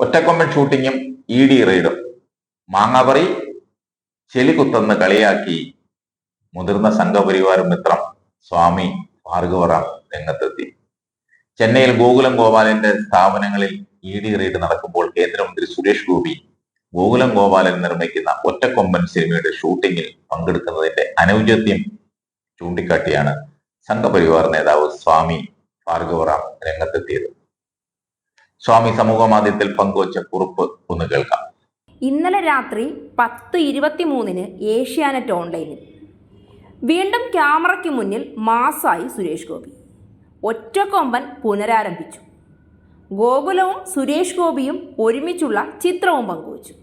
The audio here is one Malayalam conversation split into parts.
ഒറ്റക്കൊമ്പൻ ഷൂട്ടിങ്ങും ഇ ഡി റെയ്ഡും മാങ്ങാപറി ചെലികുത്തെന്ന് കളിയാക്കി മുതിർന്ന സംഘപരിവാര മിത്രം സ്വാമി ഭാർഗവറാം രംഗത്തെത്തി. ചെന്നൈയിൽ ഗോകുലം ഗോപാലന്റെ സ്ഥാപനങ്ങളിൽ ഇ ഡി റെയ്ഡ് നടക്കുമ്പോൾ കേന്ദ്രമന്ത്രി സുരേഷ് ഗോപി ഗോകുലം ഗോപാലൻ നിർമ്മിക്കുന്ന ഒറ്റക്കൊമ്പൻ സിനിമയുടെ ഷൂട്ടിങ്ങിൽ പങ്കെടുക്കുന്നതിന്റെ അനൗചത്യം ചൂണ്ടിക്കാട്ടിയാണ് സംഘപരിവാർ നേതാവ് സ്വാമി ഭാർഗവറാം രംഗത്തെത്തിയത്. സ്വാമി സമൂഹ മാധ്യമത്തിൽ പങ്കുവച്ച കുറിപ്പ് ഒന്ന് കേൾക്കാം. ഇന്നലെ രാത്രി പത്ത് ഇരുപത്തിമൂന്നിന് ഏഷ്യാനെറ്റ് ഓൺലൈനിൽ. വീണ്ടും ക്യാമറയ്ക്ക് മുന്നിൽ മാസായി സുരേഷ് ഗോപി. ഒറ്റക്കൊമ്പൻ പുനരാരംഭിച്ചു. ഗോകുലവും സുരേഷ് ഗോപിയും ഒരുമിച്ചുള്ള ചിത്രവും പങ്കുവച്ചു.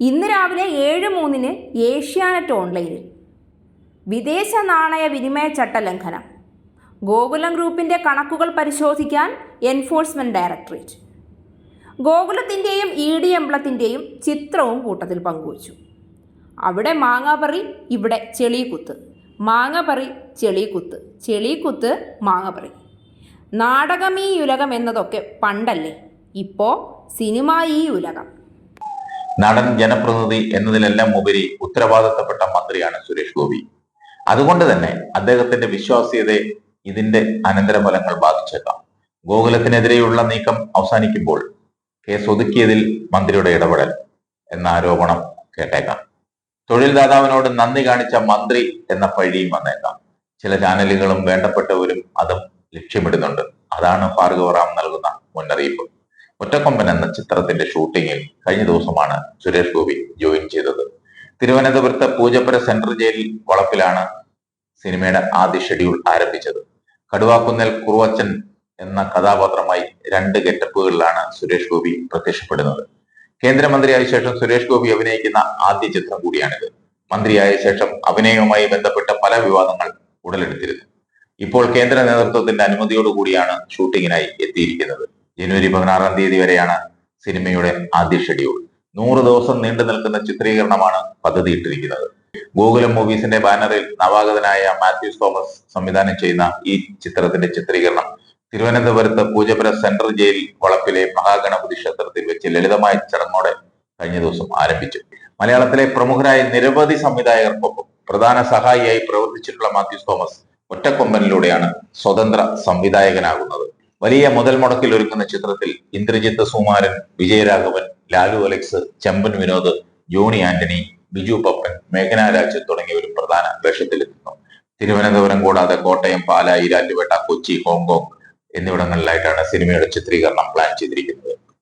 ഇന്ന് രാവിലെ ഏഴ് മൂന്നിന് ഏഷ്യാനെറ്റ് ഓൺലൈനിൽ. വിദേശ നാണയ വിനിമയ ചട്ടലംഘനം. ഗോകുലം ഗ്രൂപ്പിന്റെ കണക്കുകൾ പരിശോധിക്കാൻ എൻഫോഴ്സ്മെന്റ് ഡയറക്ടറേറ്റ്. ഗോകുലത്തിന്റെയും ഇ ഡി എംബ്ലത്തിന്റെയും ചിത്രവും കൂട്ടത്തിൽ പങ്കുവച്ചു. അവിടെ മാങ്ങാപറി ഇവിടെ ചെളിക്കുത്ത് മാങ്ങപറി ചെളിക്കുത്ത് ചെളിക്കുത്ത് നാടകം ഈ ഉലകം എന്നതൊക്കെ പണ്ടല്ലേ? ഇപ്പോൾ സിനിമ ഈ ഉലകം. നടൻ ജനപ്രതിനിധി എന്നതിലെല്ലാം ഉപരി ഉത്തരവാദിത്തപ്പെട്ട മന്ത്രിയാണ് സുരേഷ് ഗോപി. അതുകൊണ്ട് തന്നെ അദ്ദേഹത്തിന്റെ വിശ്വാസ്യതയെ ഇതിന്റെ അനന്തരഫലങ്ങൾ ബാധിച്ചേക്കാം. ഗോകുലത്തിനെതിരെയുള്ള നീക്കം അവസാനിക്കുമ്പോൾ കേസ് ഒതുക്കിയതിൽ മന്ത്രിയുടെ ഇടപെടൽ എന്ന ആരോപണം കേട്ടേക്കാം. തൊഴിൽദാതാവിനോട് നന്ദി കാണിച്ച മന്ത്രി എന്ന പഴിയും വന്നേക്കാം. ചില ചാനലുകളും വേണ്ടപ്പെട്ടവരും അതും ലക്ഷ്യമിടുന്നുണ്ട്. അതാണ് ഭാർഗവറാം നൽകുന്ന മുന്നറിയിപ്പ്. ഒറ്റക്കൊമ്പൻ എന്ന ചിത്രത്തിന്റെ ഷൂട്ടിങ്ങിൽ കഴിഞ്ഞ ദിവസമാണ് സുരേഷ് ഗോപി ജോയിൻ ചെയ്തത്. തിരുവനന്തപുരത്തെ പൂജപ്പുര സെൻട്രൽ ജയിൽ വളപ്പിലാണ് സിനിമയുടെ ആദ്യ ഷെഡ്യൂൾ ആരംഭിച്ചത്. കടുവാക്കുന്നൽ കുറുവച്ചൻ എന്ന കഥാപാത്രമായി രണ്ട് ഗെറ്റപ്പുകളിലാണ് സുരേഷ് ഗോപി പ്രത്യക്ഷപ്പെടുന്നത്. കേന്ദ്രമന്ത്രിയായ ശേഷം സുരേഷ് ഗോപി അഭിനയിക്കുന്ന ആദ്യ ചിത്രം കൂടിയാണിത്. മന്ത്രിയായ ശേഷം അഭിനയവുമായി ബന്ധപ്പെട്ട പല വിവാദങ്ങൾ ഉടലെടുത്തിരുന്നു. ഇപ്പോൾ കേന്ദ്ര നേതൃത്വത്തിന്റെ അനുമതിയോടുകൂടിയാണ് ഷൂട്ടിങ്ങിനായി എത്തിയിരിക്കുന്നത്. ജനുവരി പതിനാറാം തീയതി വരെയാണ് സിനിമയുടെ ആദ്യ ഷെഡ്യൂൾ നൂറ് ദിവസം നീണ്ടു നിൽക്കുന്ന ചിത്രീകരണമാണ് പദ്ധതിയിട്ടിരിക്കുന്നത്. ഗോകുലം മൂവീസിന്റെ ബാനറിൽ നവാഗതനായ മാത്യൂസ് തോമസ് സംവിധാനം ചെയ്യുന്ന ഈ ചിത്രത്തിന്റെ ചിത്രീകരണം. തിരുവനന്തപുരത്ത് പൂജപ്പുര സെൻട്രൽ ജയിൽ വളപ്പിലെ മഹാഗണപതി ക്ഷേത്രത്തിൽ വെച്ച് ലളിതമായ ചടങ്ങോടെ കഴിഞ്ഞ ദിവസം ആരംഭിച്ചു. മലയാളത്തിലെ പ്രമുഖരായ നിരവധി സംവിധായകർക്കൊപ്പം പ്രധാന സഹായിയായി പ്രവർത്തിച്ചിട്ടുള്ള മാത്യൂസ് തോമസ് ഒറ്റക്കൊമ്പനിലൂടെയാണ് സ്വതന്ത്ര സംവിധായകനാകുന്നത്. വലിയ മുതൽ മുടക്കിൽ ഒരുക്കുന്ന ചിത്രത്തിൽ ഇന്ദ്രജിത്ത് സുമാരൻ വിജയരാഘവൻ ലാലു അലക്സ് ചെമ്പൻ വിനോദ് ജോണി ആന്റണി ബിജു പപ്പൻ മേഘന രാജ് തുടങ്ങിയവരും പ്രധാന വേഷത്തിലെത്തുന്നു. തിരുവനന്തപുരം കൂടാതെ കോട്ടയം പാലാ ഈരാറ്റുപേട്ട കൊച്ചി ഹോങ്കോങ് എന്നിവിടങ്ങളിലായിട്ടാണ് സിനിമയുടെ ചിത്രീകരണം പ്ലാൻ ചെയ്തിരിക്കുന്നത്.